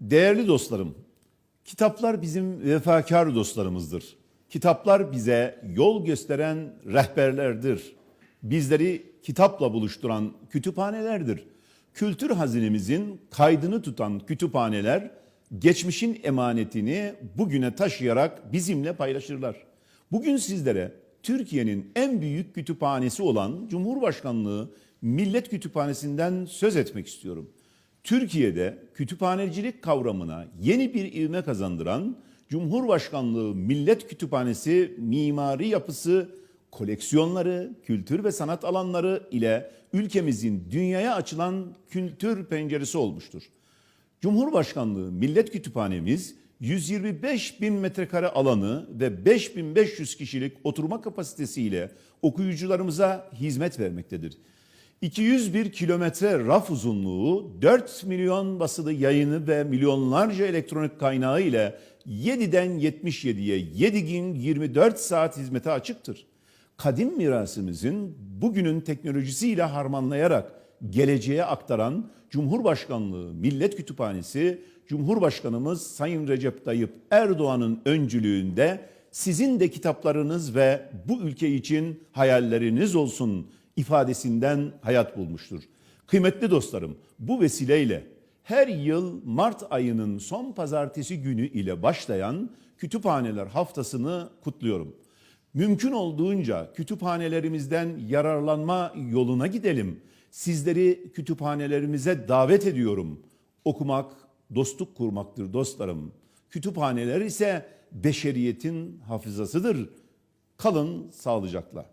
Değerli dostlarım, kitaplar bizim vefakar dostlarımızdır. Kitaplar bize yol gösteren rehberlerdir. Bizleri kitapla buluşturan kütüphanelerdir. Kültür hazinemizin kaydını tutan kütüphaneler geçmişin emanetini bugüne taşıyarak bizimle paylaşırlar. Bugün sizlere Türkiye'nin en büyük kütüphanesi olan Cumhurbaşkanlığı Millet Kütüphanesi'nden söz etmek istiyorum. Türkiye'de kütüphanecilik kavramına yeni bir ivme kazandıran Cumhurbaşkanlığı Millet Kütüphanesi mimari yapısı, koleksiyonları, kültür ve sanat alanları ile ülkemizin dünyaya açılan kültür penceresi olmuştur. Cumhurbaşkanlığı Millet Kütüphanemiz 125 bin metrekare alanı ve 5500 kişilik oturma kapasitesiyle okuyucularımıza hizmet vermektedir. 201 kilometre raf uzunluğu, 4 milyon basılı yayını ve milyonlarca elektronik kaynağı ile 7'den 77'ye 7 gün 24 saat hizmete açıktır. Kadim mirasımızın bugünün teknolojisiyle harmanlayarak geleceğe aktaran Cumhurbaşkanlığı Millet Kütüphanesi, Cumhurbaşkanımız Sayın Recep Tayyip Erdoğan'ın öncülüğünde sizin de kitaplarınız ve bu ülke için hayalleriniz olsun ifadesinden hayat bulmuştur. Kıymetli dostlarım, bu vesileyle her yıl Mart ayının son pazartesi günü ile başlayan Kütüphaneler Haftası'nı kutluyorum. Mümkün olduğunca kütüphanelerimizden yararlanma yoluna gidelim. Sizleri kütüphanelerimize davet ediyorum. Okumak dostluk kurmaktır dostlarım. Kütüphaneler ise beşeriyetin hafızasıdır. Kalın sağlıcakla.